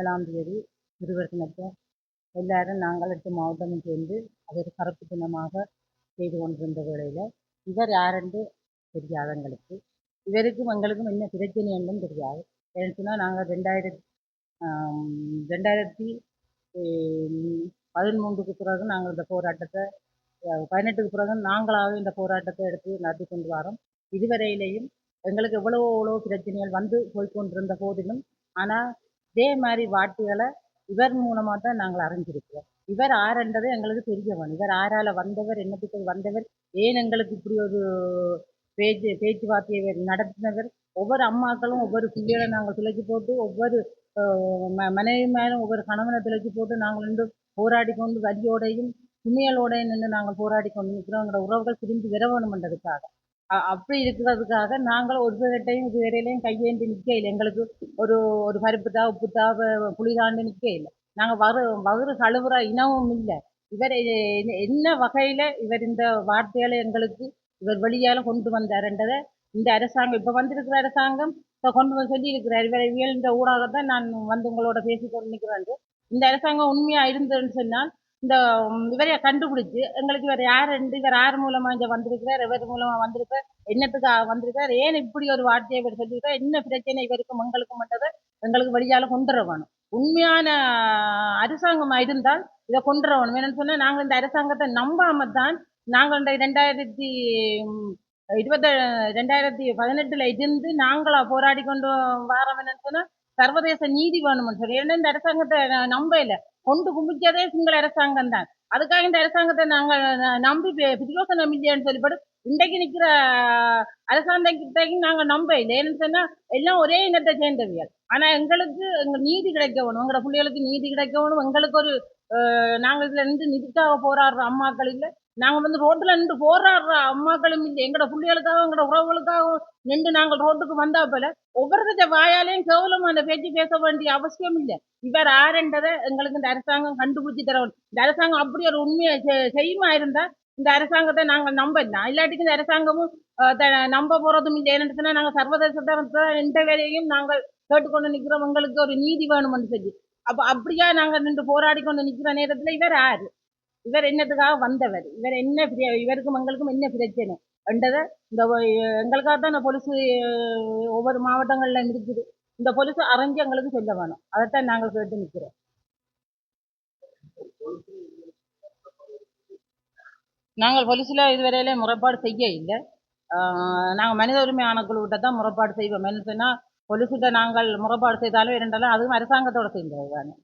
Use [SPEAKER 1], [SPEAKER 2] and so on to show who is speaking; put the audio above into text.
[SPEAKER 1] ஏழாம் தேதி சிறுவர் தினத்தை எல்லாரும் நாங்கள் எட்டு மாவட்டமும் சேர்ந்து அது ஒரு கருப்பு தினமாக செய்து கொண்டிருந்த வேளையில் இவர் யாரென்று தெரியாது எங்களுக்கு. இவருக்கும் எங்களுக்கும் என்ன பிரச்சனை என்றும் தெரியாது. ஏன்னு சொன்னால் நாங்கள் ரெண்டாயிரத்தி ரெண்டாயிரத்தி பதிமூன்றுக்கு பிறகு நாங்கள் இந்த போராட்டத்தை பதினெட்டுக்கு பிறகு நாங்களாகவே இந்த போராட்டத்தை எடுத்து நடத்தி கொண்டு வரோம். இதுவரையிலேயும் எங்களுக்கு எவ்வளவோ எவ்வளோ பிரச்சனைகள் வந்து போய்க்கொண்டிருந்த போதிலும் ஆனால் இதே மாதிரி வார்த்தைகளை இவர் மூலமாக தான் நாங்கள் அறிஞ்சிருக்கிறோம். இவர் ஆரென்றது எங்களுக்கு தெரிய வேணும் இவர் ஆறால் வந்தவர் என்னத்துக்கு வந்தவர் ஏன் எங்களுக்கு இப்படி ஒரு பேச்சு பேச்சுவார்த்தையை நடத்தினவர்? ஒவ்வொரு அம்மாக்களும் ஒவ்வொரு பிள்ளைகளை நாங்கள் துளைச்சி போட்டு ஒவ்வொரு ம மனைவி மேலும் ஒவ்வொரு கணவனை துளைச்சி போட்டு நாங்கள் நின்று போராடி கொண்டு வரியோடையும் துணியலோடையும் நின்று நாங்கள் போராடி கொண்டு நிற்கிறோம். எங்களோட உறவுகள் திரும்பி வர வேணுமென்றதுக்காக அப்படி இருக்கிறதுக்காக நாங்கள் ஒரு சிலர்கிட்டையும் இது வரையிலையும் கையேந்தி நிற்க இல்லை. எங்களுக்கு ஒரு ஒரு பருப்பு தா உப்பு தா புளிதாண்டு நிற்க இல்லை. நாங்கள் வறு வகுறு கழுவுற இனமும் இல்லை. இவர் என்ன வகையில் இவர் இந்த வார்த்தைகளை எங்களுக்கு இவர் வெளியால் கொண்டு வந்தாருன்றதை இந்த அரசாங்கம் இப்போ வந்திருக்கிற அரசாங்கம் இப்போ கொண்டு வந்து சொல்லி இருக்கிறார் இவரை இயல்ந்த தான் நான் வந்து உங்களோட பேசி கொண்டு நிற்கிறேன் இந்த அரசாங்கம் உண்மையாக இருந்ததுன்னு சொன்னால் இந்த இவரைய கண்டுபிடிச்சு எங்களுக்கு இவர் யார் ரெண்டு இவர் யார் மூலமா இங்கே வந்திருக்கிறார் இவர் மூலமா வந்திருக்கார் என்னத்துக்கு வந்திருக்கார் ஏன் இப்படி ஒரு வார்த்தையை இவர் சொல்லியிருக்கார் என்ன பிரச்சனை இவருக்கும் எங்களுக்கு மட்டும் எங்களுக்கு வழியால கொண்டுறவனும் வரணும் உண்மையான அரசாங்கமா இருந்தால் இதை கொண்டு வரணும் என்னன்னு சொன்னா நாங்கள் இந்த அரசாங்கத்தை நம்பாமல் தான் நாங்கள் இந்த ரெண்டாயிரத்தி இருபத்த ரெண்டாயிரத்தி பதினெட்டுல இருந்து நாங்களா போராடி கொண்டு வரோம். என்னன்னு சொன்னா சர்வதேச நீதி வேணும்னு சொல்லி. ஏன்னா இந்த அரசாங்கத்தை நம்ப இல்லை கொண்டு கும்பிச்சதே சிங்கள அரசாங்கம் தான். அதுக்காக இந்த அரசாங்கத்தை நாங்கள் நம்பி பிரயோசனம் இல்லையான்னு சொல்லிப்படும் இன்றைக்கு நிற்கிற அரசாங்கத்தையும் நாங்கள் நம்ப இல்லை ஏன்னு சொன்னால் எல்லாம் ஒரே இனத்தை சேர்ந்தவியல் ஆனால் எங்களுக்கு எங்கள் நீதி கிடைக்கணும் எங்களோட பிள்ளைகளுக்கு நீதி கிடைக்கணும் எங்களுக்கு ஒரு நாங்கள் இதுல இருந்து நிதிக்காக போராடுற அம்மாக்கள் இல்லை. நாங்கள் வந்து ரோட்டில் நின்று போராடுற அம்மாக்களும் இல்லை எங்களோட பிள்ளைகளுக்காகவும் எங்களோட உறவுகளுக்காகவும் நின்று நாங்கள் ரோட்டுக்கு வந்தா போல ஒவ்வொருத்த வாயாலையும் கேவலமான பேச்சு பேச வேண்டிய அவசியம் இல்லை. இவர் ஆறுன்றதை எங்களுக்கு இந்த அரசாங்கம் கண்டுபிடிச்சி தரணும். இந்த அரசாங்கம் அப்படி ஒரு உண்மையை செய்யுமா இருந்தா இந்த அரசாங்கத்தை நாங்கள் நம்பலாம் இல்லாட்டிக்கு இந்த அரசாங்கமும் நம்ப போறதும் இல்லை. என்னன்னு சொன்னால் நாங்கள் சர்வதேச எந்த வேலையும் நாங்கள் கேட்டுக்கொண்டு நிற்கிறோம் எங்களுக்கு ஒரு நீதி வேணும்னு சொல்லி. அப்ப அப்படியா நாங்க நின்று போராடி கொண்டு நிற்கிற நேரத்துல இவர் யாரு இவர் என்னத்துக்காக வந்தவர்? இவர் என்ன இவருக்கும் எங்களுக்கும் என்ன பிரச்சனை? என்றதை இந்த எங்களுக்காக தான் இந்த பொலிசு ஒவ்வொரு மாவட்டங்களில் இருக்குது இந்த பொலிசு அரைஞ்சு எங்களுக்கு சொல்ல வேணும். அதைத்தான் நாங்கள் கேட்டு நிற்கிறோம். நாங்கள் பொலிசில் இதுவரையில முறைப்பாடு செய்ய இல்லை. நாங்கள் மனித உரிமை ஆணைக்குழுவிட்ட தான் முறைப்பாடு செய்வோம். என்ன சொன்னால் பொலிசிட்ட நாங்கள் முறைப்பாடு செய்தாலும் இரண்டாலும் அதுவும் அரசாங்கத்தோட செய்கிறது தானே.